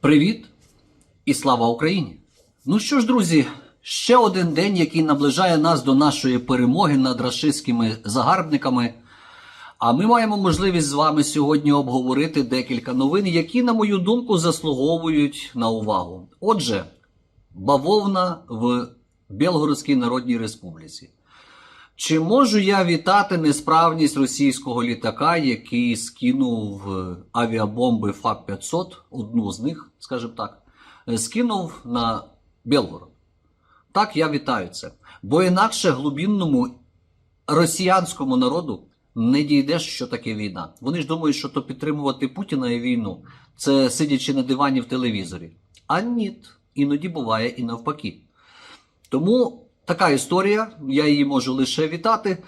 Привіт і слава Україні! Ну що ж, друзі, ще один день, який наближає нас до нашої перемоги над рашистськими загарбниками. А ми маємо можливість з вами сьогодні обговорити декілька новин, які, на мою думку, заслуговують на увагу. Отже, бавовна в Білгородській Народній Республіці. Чи можу я вітати несправність російського літака, який скинув е, авіабомби ФАП-500, одну з них, скажімо так, е, скинув на Білгород? Так, я вітаю це. Бо інакше глубінному росіянському народу не дійдеш, що таке війна. Вони ж думають, що то підтримувати Путіна і війну, це сидячи на дивані в телевізорі. А ні, іноді буває і навпаки. Тому така історія, я її можу лише вітати.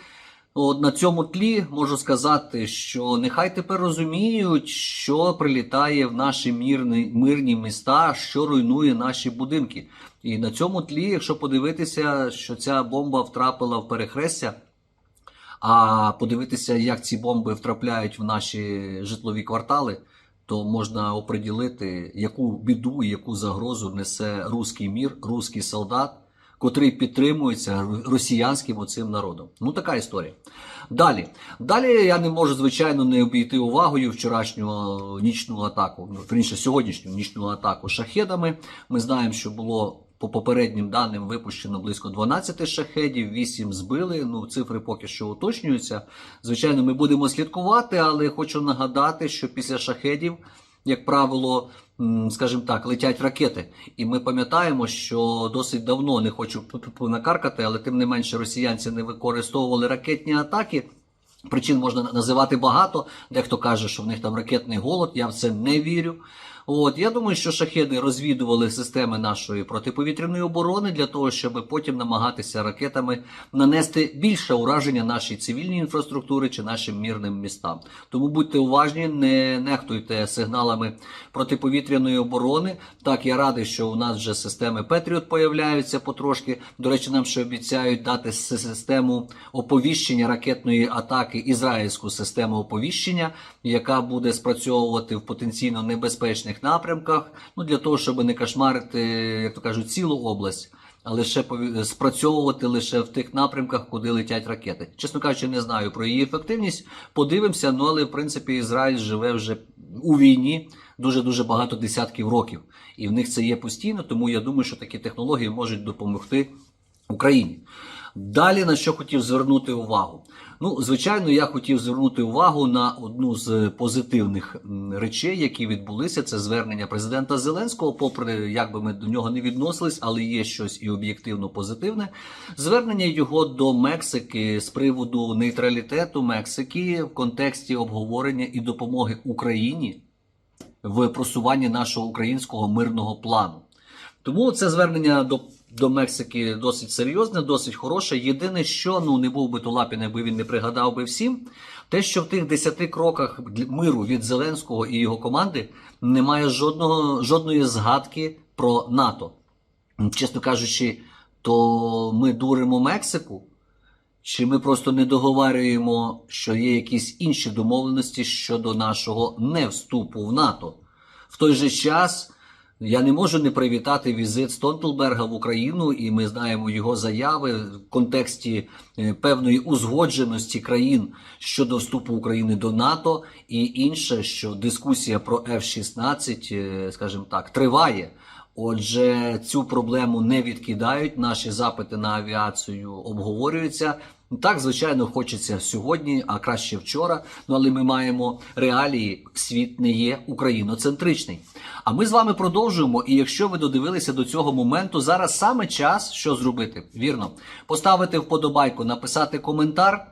От на цьому тлі можу сказати, що нехай тепер розуміють, що прилітає в наші мирні, мирні міста, що руйнує наші будинки. І на цьому тлі, якщо подивитися, що ця бомба втрапила в перехрестя, а подивитися, як ці бомби втрапляють в наші житлові квартали, то можна оприділити, яку біду і яку загрозу несе руський мір, руський солдат, котрий підтримується росіянським оцим народом. Ну така історія. Далі. Далі я не можу, звичайно, не обійти увагою вчорашню нічну атаку, ну, верніше, сьогоднішню нічну атаку шахедами. Ми знаємо, що було. По попереднім даним випущено близько 12 шахедів, 8 збили. Ну, цифри поки що уточнюються. Звичайно, ми будемо слідкувати, але хочу нагадати, що після шахедів, як правило, скажімо так, летять ракети. І ми пам'ятаємо, що досить давно не хочу накаркати, але тим не менше росіянці не використовували ракетні атаки. Причин можна називати багато. Дехто каже, що в них там ракетний голод. Я в це не вірю. От я думаю, що шахеди розвідували системи нашої протиповітряної оборони для того, щоб потім намагатися ракетами нанести більше ураження нашій цивільній інфраструктури чи нашим мірним містам. Тому будьте уважні, не нехтуйте сигналами протиповітряної оборони. Так, я радий, що у нас вже системи Петріот появляються потрошки. До речі, нам ще обіцяють дати систему оповіщення ракетної атаки, ізраїльську систему оповіщення, яка буде спрацьовувати в потенційно небезпечних напрямках. Ну для того, щоб не кошмарити, як то кажуть, цілу область. А лише спрацьовувати лише в тих напрямках, куди летять ракети. Чесно кажучи, не знаю про її ефективність. Подивимося, ну але в принципі Ізраїль живе вже у війні дуже дуже багато десятків років, і в них це є постійно. Тому я думаю, що такі технології можуть допомогти Україні. Далі на що хотів звернути увагу? Ну, звичайно, я хотів звернути увагу на одну з позитивних речей, які відбулися. Це звернення президента Зеленського, попри як би ми до нього не відносились, але є щось і об'єктивно позитивне. Звернення його до Мексики з приводу нейтралітету Мексики в контексті обговорення і допомоги Україні в просуванні нашого українського мирного плану. Тому це звернення до, до Мексики досить серйозне, досить хороше. Єдине, що ну не був би то Лапін, якби він не пригадав би всім, те, що в тих десяти кроках миру від Зеленського і його команди немає жодного, жодної згадки про НАТО. Чесно кажучи, то ми дуримо Мексику. Чи ми просто не договарюємо, що є якісь інші домовленості щодо нашого невступу в НАТО? В той же час я не можу не привітати візит Столтенберга в Україну, і ми знаємо його заяви в контексті е, певної узгодженості країн щодо вступу України до НАТО, і інше, що дискусія про F-16, е, скажімо так, триває. Отже, цю проблему не відкидають. Наші запити на авіацію обговорюються. Так, звичайно, хочеться сьогодні, а краще вчора. Ну але ми маємо реалії. Світ не є україноцентричний. А ми з вами продовжуємо. І якщо ви додивилися до цього моменту, зараз саме час що зробити? Вірно, поставити вподобайку, написати коментар.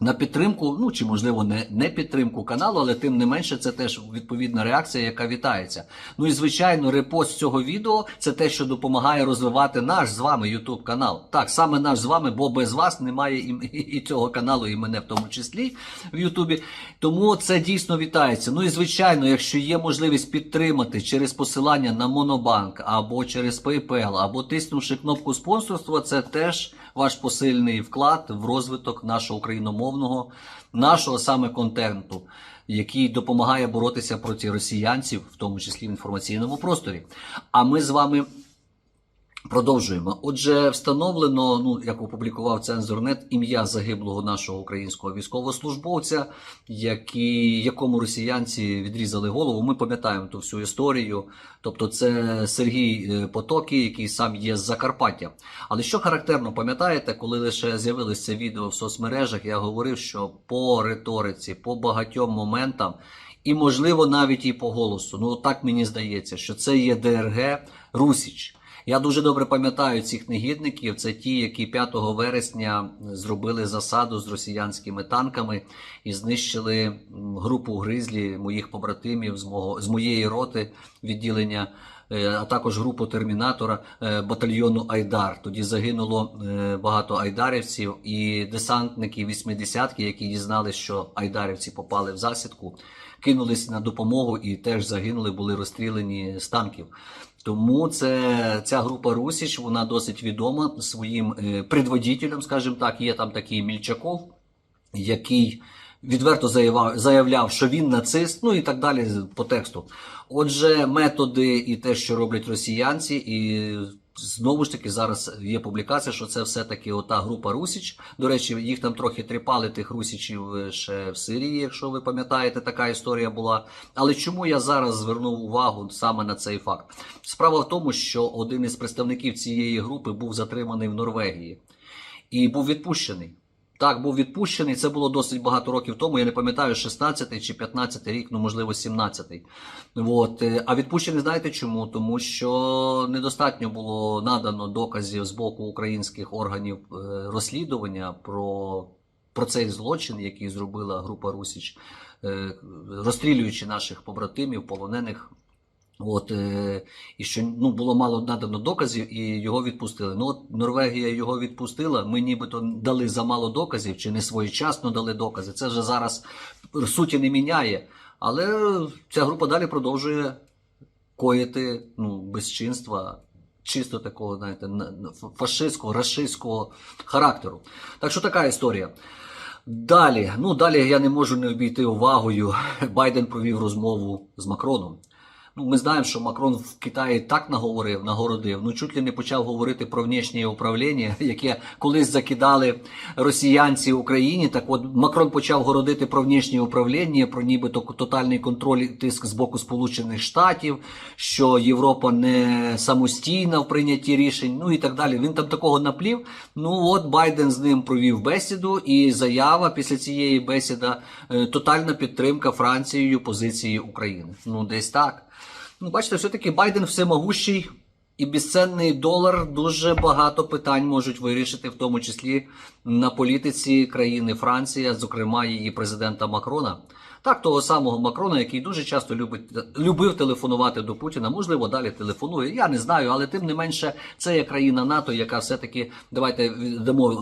На підтримку, ну чи можливо не, не підтримку каналу, але тим не менше це теж відповідна реакція, яка вітається. Ну і звичайно, репост цього відео це те, що допомагає розвивати наш з вами YouTube канал. Так, саме наш з вами, бо без вас немає і, і цього каналу, і мене в тому числі в Ютубі. Тому це дійсно вітається. Ну і звичайно, якщо є можливість підтримати через посилання на Монобанк або через PayPal, або тиснувши кнопку спонсорства, це теж ваш посильний вклад в розвиток нашого україномовного, нашого саме контенту. який допомагає боротися проти росіянців, в тому числі в інформаційному просторі. А ми з вами Продовжуємо. Отже, встановлено, ну як опублікував цензорнет, ім'я загиблого нашого українського військовослужбовця, який, якому росіянці відрізали голову. Ми пам'ятаємо ту всю історію. Тобто, це Сергій е, Потокі, який сам є з Закарпаття. Але що характерно, пам'ятаєте, коли лише з'явилось це відео в соцмережах, я говорив, що по риториці, по багатьом моментам. І, можливо, навіть і по голосу. Ну, так мені здається, що це є ДРГ Русіч. Я дуже добре пам'ятаю цих негідників. Це ті, які 5 вересня зробили засаду з росіянськими танками і знищили групу гризлі моїх побратимів з мого з моєї роти відділення. е, А також групу термінатора е, батальйону Айдар. Тоді загинуло е, багато айдарівців і десантники 80-ки, які дізналися, що айдарівці попали в засідку, кинулись на допомогу і теж загинули, були розстріляні з танків. Тому це ця група Русіч, вона досить відома своїм е, предводителем, скажімо так, є там такий Мільчаков, який відверто заявав, заявляв, що він нацист, ну і так далі по тексту. Отже, методи і те, що роблять росіянці, і знову ж таки зараз є публікація, що це все-таки ота група Русіч. До речі, їх там трохи тріпали тих русічів е, ще в Сирії, якщо ви пам'ятаєте, така історія була. Але чому я зараз звернув увагу саме на цей факт? Справа в тому, що один із представників цієї групи був затриманий в Норвегії і був відпущений. Так, був відпущений. Це було досить багато років тому. Я не пам'ятаю, 16 чи 15 рік, ну можливо, 17. От. е, А відпущений знаєте чому? Тому що недостатньо було надано доказів з боку українських органів е, розслідування про, про цей злочин, який зробила група Русіч, е, розстрілюючи наших побратимів, полонених. От, е, і що ну, було мало надано доказів, і його відпустили. Ну, от Норвегія його відпустила. Ми нібито дали замало доказів, чи не своєчасно дали докази. Це вже зараз суті не міняє. Але ця група далі продовжує коїти ну, безчинства, чисто такого, знаєте, на- на- фашистського, рашистського характеру. Так що така історія. Далі, ну далі я не можу не обійти увагою. Байден провів розмову з Макроном. Ну, ми знаємо, що Макрон в Китаї так наговорив, нагородив, ну чуть ли не почав говорити про внішнє управління, яке колись закидали росіянці Україні. Так от Макрон почав городити про внішнє управління, про нібито тотальний контроль і тиск з боку Сполучених Штатів, що Європа не самостійна в прийнятті рішень, ну і так далі. Він там такого наплів. Ну от Байден з ним провів бесіду, і заява після цієї бесіди е, тотальна підтримка Францією позиції України. Ну, десь так. Ну, бачите, все-таки Байден всемогущий і безцінний долар дуже багато питань можуть вирішити, в тому числі на політиці країни Франція, зокрема її президента Макрона. Так, того самого Макрона, який дуже часто любить любив телефонувати до Путіна, можливо, далі телефонує. Я не знаю, але тим не менше, це є країна НАТО, яка все-таки давайте дамо, е,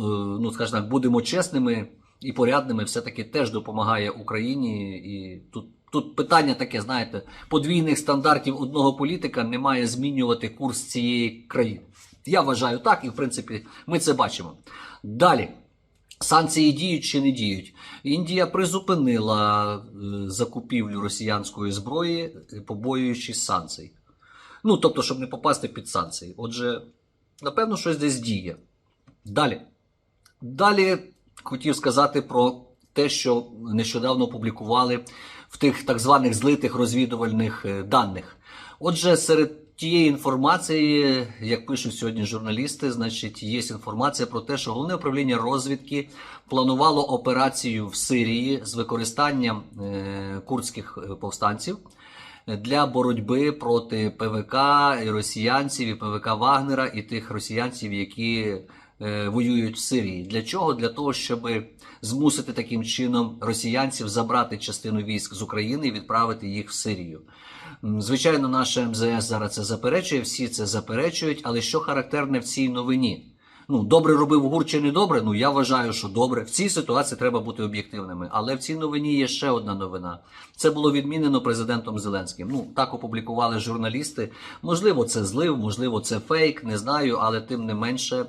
ну скажімо так, будемо чесними і порядними, все-таки теж допомагає Україні. І тут, тут питання таке, знаєте, подвійних стандартів одного політика не має змінювати курс цієї країни. Я вважаю так, і в принципі ми це бачимо. Далі. Санкції діють чи не діють? Індія призупинила е, закупівлю росіянської зброї, е, побоюючись санкцій. Ну, тобто, щоб не попасти під санкції. Отже, напевно, щось десь діє. Далі. Далі хотів сказати про те, що нещодавно опублікували в тих так званих злитих розвідувальних е, даних. Отже, серед тієї інформації, як пишуть сьогодні журналісти, значить, є інформація про те, що головне управління розвідки планувало операцію в Сирії з використанням е, курдських е, повстанців для боротьби проти ПВК і росіянців, і ПВК Вагнера, і тих росіянців, які воюють в Сирії. Для чого? Для того, щоб змусити таким чином росіянців забрати частину військ з України і відправити їх в Сирію. Звичайно, наше МЗС зараз це заперечує, всі це заперечують, але що характерне в цій новині? Ну, добре робив ГУР чи не добре? Ну я вважаю, що добре. В цій ситуації треба бути об'єктивними. Але в цій новині є ще одна новина. Це було відмінено президентом Зеленським. Ну так опублікували журналісти. Можливо, це злив, можливо, це фейк, не знаю, але тим не менше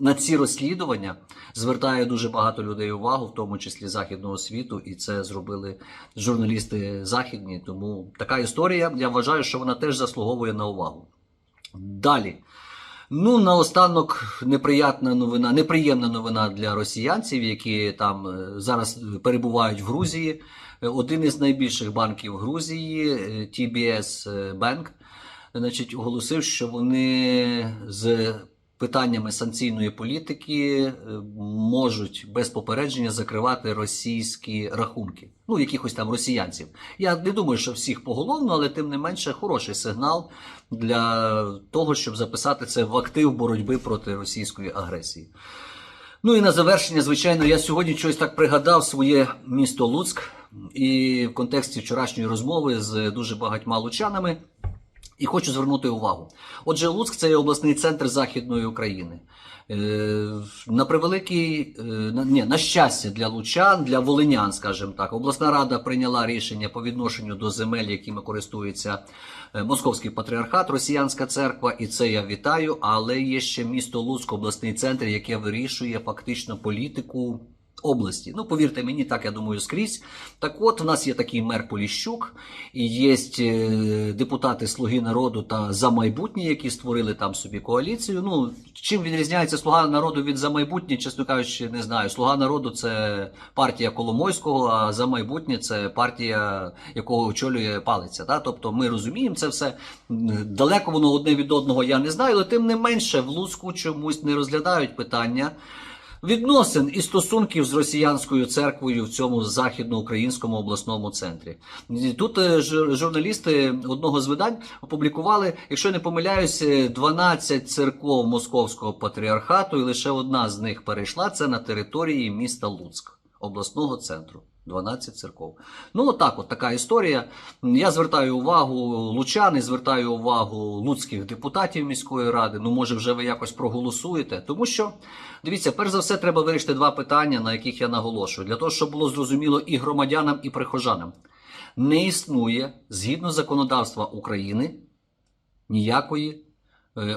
на ці розслідування звертає дуже багато людей увагу, в тому числі західного світу, і це зробили журналісти західні. Тому така історія. Я вважаю, що вона теж заслуговує на увагу. Далі. Ну, наостанок неприятна новина, неприємна новина для росіянців, які там е, зараз перебувають в Грузії. Е, Один із найбільших банків Грузії, е, TBS Bank, значить, оголосив, що вони з питаннями санкційної політики е, можуть без попередження закривати російські рахунки. Ну, якихось там росіянців. Я не думаю, що всіх поголовно, але тим не менше хороший сигнал для того, щоб записати це в актив боротьби проти російської агресії. Ну і на завершення, звичайно, я сьогодні щось так пригадав своє місто Луцьк і в контексті вчорашньої розмови з дуже багатьма лучанами. І хочу звернути увагу. Отже, Луцьк це обласний центр Західної України. Е, на превеликий, е, ні, на щастя для лучан, для волинян, скажімо так, обласна рада прийняла рішення по відношенню до земель, якими користується е, Московський патріархат, Росіянська церква, і це я вітаю. Але є ще місто Луцьк, обласний центр, яке вирішує фактично політику області. Ну, повірте мені, так я думаю, скрізь. Так от, у нас є такий мер Поліщук, і є е, депутати Слуги народу та за майбутнє, які створили там собі коаліцію. Ну, чим відрізняється Слуга народу від за майбутнє, чесно кажучи, не знаю. Слуга народу це партія Коломойського, а за майбутнє це партія, якого очолює палиця. Да? Тобто ми розуміємо це все. Далеко воно одне від одного, я не знаю, але тим не менше в Луцьку чомусь не розглядають питання відносин і стосунків з росіянською церквою в цьому західноукраїнському обласному центрі. Тут е, журналісти одного з видань опублікували, якщо не помиляюсь, е, 12 церков Московського патріархату, і лише одна з них перейшла це на території міста Луцьк, обласного центру. 12 церков. Ну, отак, от така історія. Я звертаю увагу лучан і звертаю увагу луцьких депутатів міської ради. Ну, може, вже ви якось проголосуєте. Тому що, дивіться, перш за все, треба вирішити два питання, на яких я наголошую, для того, щоб було зрозуміло і громадянам, і прихожанам. Не існує згідно законодавства України ніякої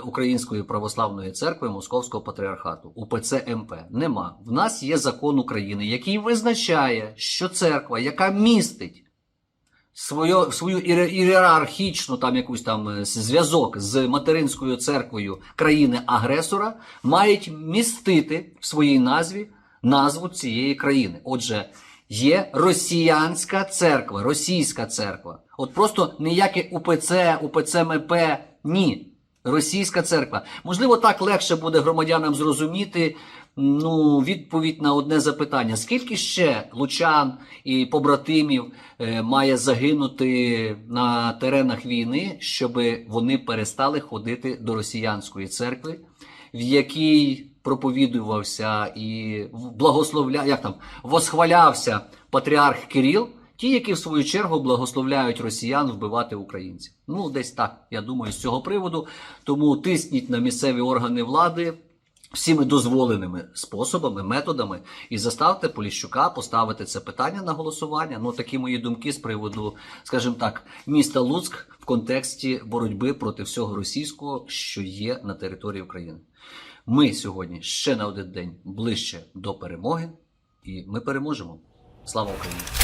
Української православної церкви Московського патріархату УПЦ МП. Нема. В нас є закон України, який визначає, що церква, яка містить свою, свою ієрархічну там якусь там е, зв'язок з материнською церквою країни-агресора, мають містити в своїй назві назву цієї країни. Отже, є росіянська церква, російська церква. От просто ніяке УПЦ, УПЦ МП, ні. Російська церква. Можливо, так легше буде громадянам зрозуміти ну, відповідь на одне запитання: скільки ще лучан і побратимів е, має загинути на теренах війни, щоб вони перестали ходити до росіянської церкви, в якій проповідувався і благословля, як там восхвалявся патріарх Кирил, ті, які в свою чергу благословляють росіян вбивати українців. Ну, десь так, я думаю, з цього приводу. Тому тисніть на місцеві органи влади всіми дозволеними способами, методами, і заставте Поліщука поставити це питання на голосування. Ну, такі мої думки з приводу, скажімо так, міста Луцьк в контексті боротьби проти всього російського, що є на території України. Ми сьогодні ще на один день ближче до перемоги, і ми переможемо. Слава Україні!